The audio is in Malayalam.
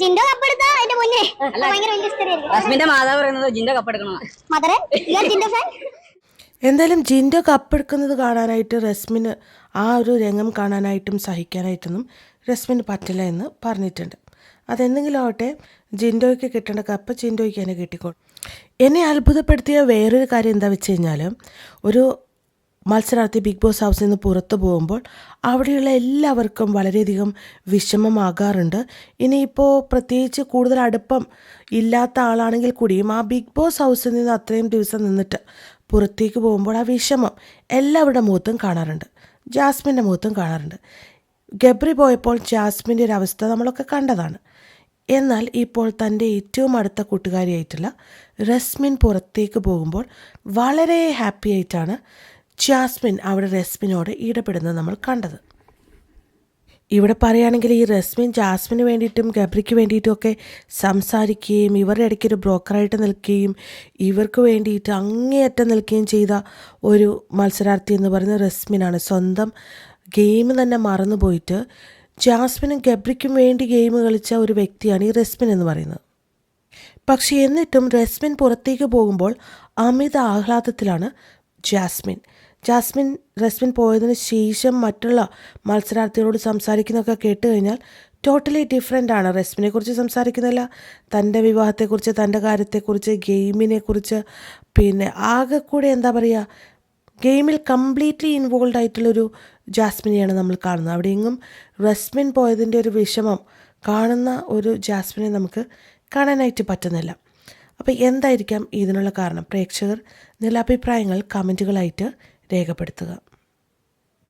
ജിൻഡോ കപ്പെടുത്ത എന്റെ മുന്നേ ഭയങ്കര വലിയ ഹിസ്റ്ററി ആയിരിക്കും റസ്മിന്റെ മാതാവ് പറയുന്നത് ജിന്റെ കപ്പെടുക്കണം മദറെ ഞാൻ ജിൻഡോ ഫാൻ എന്തായാലും ജിൻഡോ കപ്പെടുക്കുന്നത് കാണാനായിട്ട് റസ്മിന് ആ ഒരു രംഗം കാണാനായിട്ടും സഹിക്കാനായിട്ടൊന്നും റസ്മിന് പറ്റില്ല എന്ന് പറഞ്ഞിട്ടുണ്ട്. അതെന്തെങ്കിലും ആവട്ടെ ജിൻഡോയ്ക്ക് കിട്ടേണ്ട കപ്പ് ജിൻഡോയ്ക്ക് തന്നെ കിട്ടിക്കോളും. എന്നെ അത്ഭുതപ്പെടുത്തിയ വേറൊരു കാര്യം എന്താ വെച്ച് കഴിഞ്ഞാൽ ഒരു മത്സരാർത്ഥി ബിഗ് ബോസ് ഹൗസിൽ നിന്ന് പുറത്തു പോകുമ്പോൾ അവിടെയുള്ള എല്ലാവർക്കും വളരെയധികം വിഷമമാകാറുണ്ട്. ഇനിയിപ്പോൾ പ്രത്യേകിച്ച് കൂടുതൽ അടുപ്പം ഇല്ലാത്ത ആളാണെങ്കിൽ കൂടിയും ആ ബിഗ് ബോസ് ഹൗസിൽ നിന്ന് അത്രയും ദിവസം നിന്നിട്ട് പുറത്തേക്ക് പോകുമ്പോൾ ആ വിഷമം എല്ലാവരുടെ മുഖത്തും കാണാറുണ്ട്. ജാസ്മിന്റെ മുഖത്തും കാണാറുണ്ട്. ഗബ്രി പോയപ്പോൾ ജാസ്മിന്റെ ഒരു അവസ്ഥ നമ്മളൊക്കെ കണ്ടതാണ്. എന്നാൽ ഇപ്പോൾ തന്റെ ഏറ്റവും അടുത്ത കൂട്ടുകാരിയായിട്ടുള്ള റസ്മിൻ പുറത്തേക്ക് പോകുമ്പോൾ വളരെ ഹാപ്പി ആയിട്ടാണ് ജാസ്മിൻ അവിടെ രസ്മിനോട് ഇടപെടുന്നത് നമ്മൾ കണ്ടത്. ഇവിടെ പറയുകയാണെങ്കിൽ ഈ രസ്മിൻ ജാസ്മിന് വേണ്ടിയിട്ടും ഗബ്രിക്ക് വേണ്ടിയിട്ടും ഒക്കെ സംസാരിക്കുകയും ഇവരുടെ ഇടയ്ക്ക് ഒരു ബ്രോക്കറായിട്ട് നിൽക്കുകയും ഇവർക്ക് വേണ്ടിയിട്ട് അങ്ങേയറ്റം നിൽക്കുകയും ചെയ്ത ഒരു മത്സരാർത്ഥി എന്ന് പറയുന്ന റസ്മിനാണ് സ്വന്തം ഗെയിം തന്നെ മറന്നുപോയിട്ട് ജാസ്മിനും ഗബ്രിക്കും വേണ്ടി ഗെയിം കളിച്ച ഒരു വ്യക്തിയാണ് ഈ റെസ്മിൻ എന്ന് പറയുന്നത്. പക്ഷേ എന്നിട്ടും രസ്മിൻ പുറത്തേക്ക് പോകുമ്പോൾ അമിത ആഹ്ലാദത്തിലാണ് ജാസ്മിൻ. ജാസ്മിൻ റെസ്മിൻ പോയതിന് ശേഷം മറ്റുള്ള മത്സരാർത്ഥികളോട് സംസാരിക്കുന്നതൊക്കെ കേട്ട് കഴിഞ്ഞാൽ ടോട്ടലി ഡിഫറെന്റ് ആണ്. റെസ്മിനെ കുറിച്ച് സംസാരിക്കുന്നില്ല തന്റെ വിവാഹത്തെക്കുറിച്ച് തന്റെ കാര്യത്തെക്കുറിച്ച് ഗെയിമിനെക്കുറിച്ച്. പിന്നെ ആകെ കൂടെ എന്താ പറയുക ഗെയിമിൽ കംപ്ലീറ്റ്ലി ഇൻവോൾവ് ആയിട്ടുള്ളൊരു ജാസ്മിനെയാണ് നമ്മൾ കാണുന്നത്. അവിടെ എങ്ങും റെസ്മിൻ പോയതിന്റെ ഒരു വിഷമം കാണുന്ന ഒരു ജാസ്മിനെ നമുക്ക് കാണാനായിട്ട് പറ്റുന്നില്ല. അപ്പോൾ എന്തായിരിക്കാം ഇതിനുള്ള കാരണം? പ്രേക്ഷകർ നില അഭിപ്രായങ്ങൾ കമന്റുകളായിട്ട് രേഖപ്പെടുത്തുക.